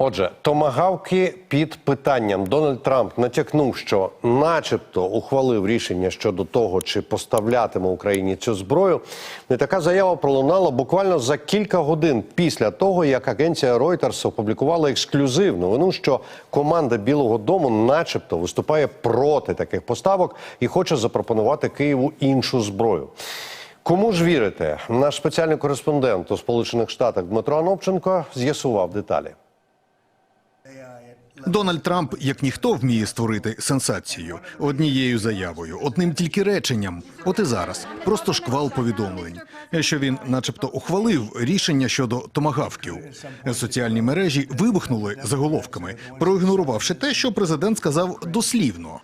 Отже, томагавки під питанням. Дональд Трамп натякнув, що, начебто, ухвалив рішення щодо того, чи поставлятиме Україні цю зброю. Не така заява пролунала буквально за кілька годин після того, як агенція Reuters опублікувала ексклюзивну новину, що команда Білого Дому, начебто, виступає проти таких поставок і хоче запропонувати Києву іншу зброю. Кому ж вірите? Наш спеціальний кореспондент у Сполучених Штатах Дмитро Анопченко з'ясував деталі. Дональд Трамп, як ніхто, вміє створити сенсацію однією заявою, одним тільки реченням. От і зараз просто шквал повідомлень, що він, начебто, ухвалив рішення щодо томагавків. Соціальні мережі вибухнули заголовками, проігнорувавши те, що президент сказав дослівно.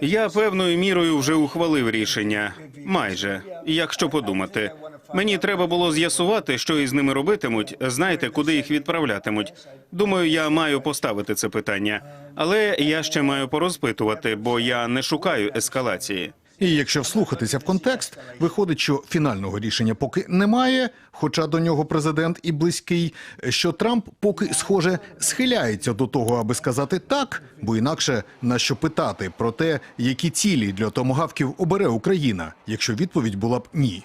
Я певною мірою вже ухвалив рішення. Майже, якщо подумати. Мені треба було з'ясувати, що із ними робитимуть. Знаєте, куди їх відправлятимуть. Думаю, я маю поставити це питання, але я ще маю порозпитувати, бо я не шукаю ескалації. І якщо вслухатися в контекст, виходить, що фінального рішення поки немає. Хоча до нього президент і близький, що Трамп поки схоже схиляється до того, аби сказати так, бо інакше на що питати про те, які цілі для томогавків обере Україна, якщо відповідь була б ні.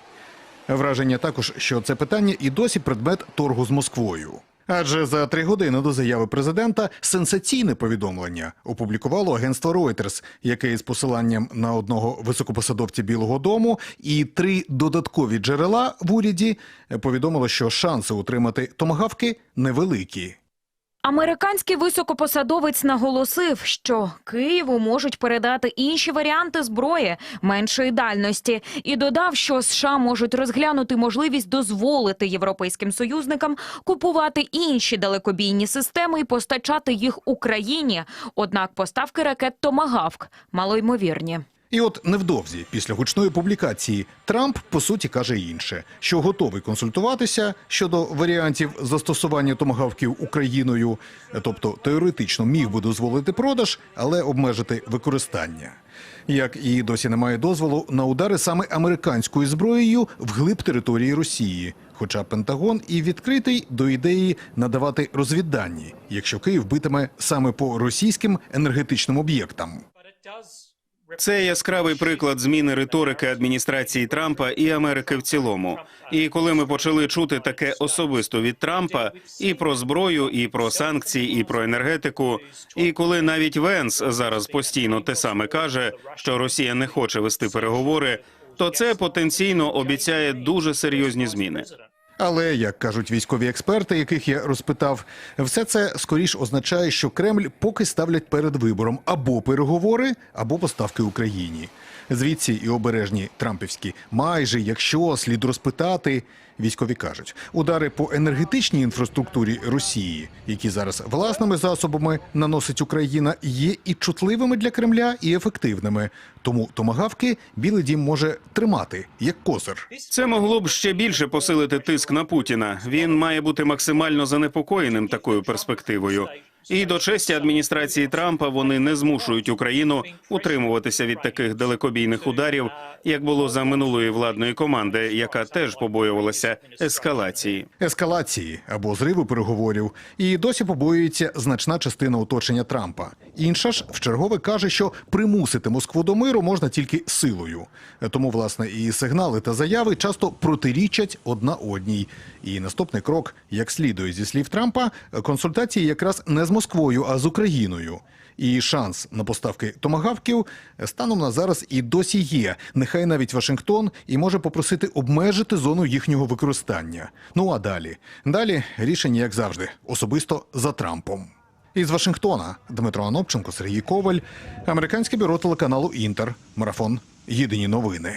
Враження також, що це питання і досі предмет торгу з Москвою. Адже за три години до заяви президента сенсаційне повідомлення опублікувало агентство Reuters, яке із посиланням на одного високопосадовця Білого Дому і три додаткові джерела в уряді повідомило, що шанси утримати томагавки невеликі. Американський високопосадовець наголосив, що Києву можуть передати інші варіанти зброї меншої дальності, і додав, що США можуть розглянути можливість дозволити європейським союзникам купувати інші далекобійні системи і постачати їх Україні. Однак поставки ракет Томагавк малоймовірні. І от невдовзі, після гучної публікації, Трамп по суті каже інше, що готовий консультуватися щодо варіантів застосування томагавків Україною, тобто теоретично міг би дозволити продаж, але обмежити використання. Як і досі немає дозволу на удари саме американською зброєю вглиб території Росії. Хоча Пентагон і відкритий до ідеї надавати розвіддані, якщо Київ битиме саме по російським енергетичним об'єктам. Це яскравий приклад зміни риторики адміністрації Трампа і Америки в цілому. І коли ми почали чути таке особисто від Трампа і про зброю, і про санкції, і про енергетику, і коли навіть Венс зараз постійно те саме каже, що Росія не хоче вести переговори, то це потенційно обіцяє дуже серйозні зміни. Але як кажуть військові експерти, яких я розпитав, все це скоріш означає, що Кремль поки ставлять перед вибором або переговори, або поставки Україні. Звідси і обережні трампівські майже якщо слід розпитати. Військові кажуть, удари по енергетичній інфраструктурі Росії, які зараз власними засобами наносить Україна, є і чутливими для Кремля, і ефективними. Тому томагавки Білий Дім може тримати як козир. Це могло б ще більше посилити тиск на Путіна. Він має бути максимально занепокоєним такою перспективою. І до честі адміністрації Трампа вони не змушують Україну утримуватися від таких далекобійних ударів, як було за минулої владної команди, яка теж побоювалася ескалації. ескалації або зриву переговорів, і досі побоюється значна частина оточення Трампа. Інша ж вчергове каже, що примусити Москву до миру можна тільки силою. Тому, власне, і сигнали та заяви часто протирічать одна одній. І наступний крок, як слідує зі слів Трампа, консультації якраз не Москвою, а з Україною. І шанс на поставки томагавків станом на зараз і досі є. Нехай навіть Вашингтон і може попросити обмежити зону їхнього використання. Ну а далі далі рішення, як завжди, особисто за Трампом. Із Вашингтона Дмитро Анопченко, Сергій Коваль, американське бюро телеканалу Інтер, марафон. Єдині новини.